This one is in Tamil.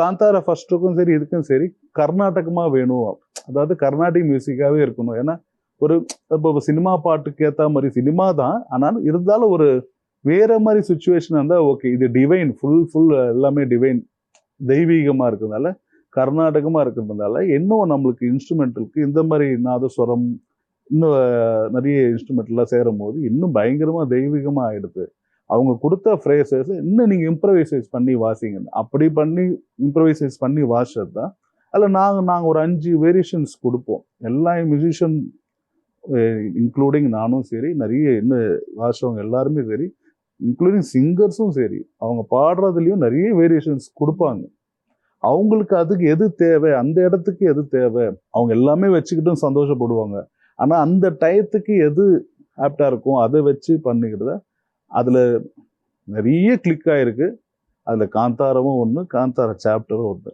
காந்தாரா ஃபர்ஸ்ட்டுக்கும் சரி இதுக்கும் சரி கர்நாடகமாக வேணும். அதாவது கர்நாடிக் மியூசிக்காகவே இருக்கணும். ஏன்னா ஒரு இப்போ சினிமா பாட்டுக்கு ஏற்ற மாதிரி சினிமா தான். ஆனாலும் இருந்தாலும் ஒரு வேற மாதிரி சுச்சுவேஷன் இருந்தால் ஓகே இது டிவைன் ஃபுல் ஃபுல் எல்லாமே டிவைன் தெய்வீகமாக இருக்கிறதுனால கர்நாடகமாக இருக்கிறதுனால இன்னும் நம்மளுக்கு இன்ஸ்ட்ருமெண்டலுக்கு இந்த மாதிரி நாதஸ்வரம் இன்னும் நிறைய இன்ஸ்ட்ருமெண்ட்லாம் சேரும் போது இன்னும் பயங்கரமாக தெய்வீகமாக ஆயிடுது. அவங்க கொடுத்த ஃப்ரேசஸ் இன்னும் நீங்கள் இம்ப்ரவைசைஸ் பண்ணி வாசிங்க. அப்படி பண்ணி இம்ப்ரவைசைஸ் பண்ணி வாசிச்சது தான் அதில் நாங்கள் நாங்கள் ஒரு அஞ்சு வேரியேஷன்ஸ் கொடுப்போம். எல்லா மியூசிஷியன் இன்க்ளூடிங் நானும் சரி நிறைய இன்னும் வாசிச்சவங்க எல்லாருமே சரி இன்க்ளூடிங் சிங்கர்ஸும் சரி அவங்க பாடுறதுலேயும் நிறைய வேரியேஷன்ஸ் கொடுப்பாங்க. அவங்களுக்கு அதுக்கு எது தேவை அந்த இடத்துக்கு எது தேவை அவங்க எல்லாமே வச்சுக்கிட்டும் சந்தோஷப்படுவாங்க. ஆனால் அந்த டயத்துக்கு எது ஆப்டாக இருக்கும் அதை வச்சு பண்ணிக்கிறத அதில் நிறைய கிளிக் ஆகிருக்கு அதில் காந்தாரமும் ஒன்று காந்தார சாப்டரும் ஒன்று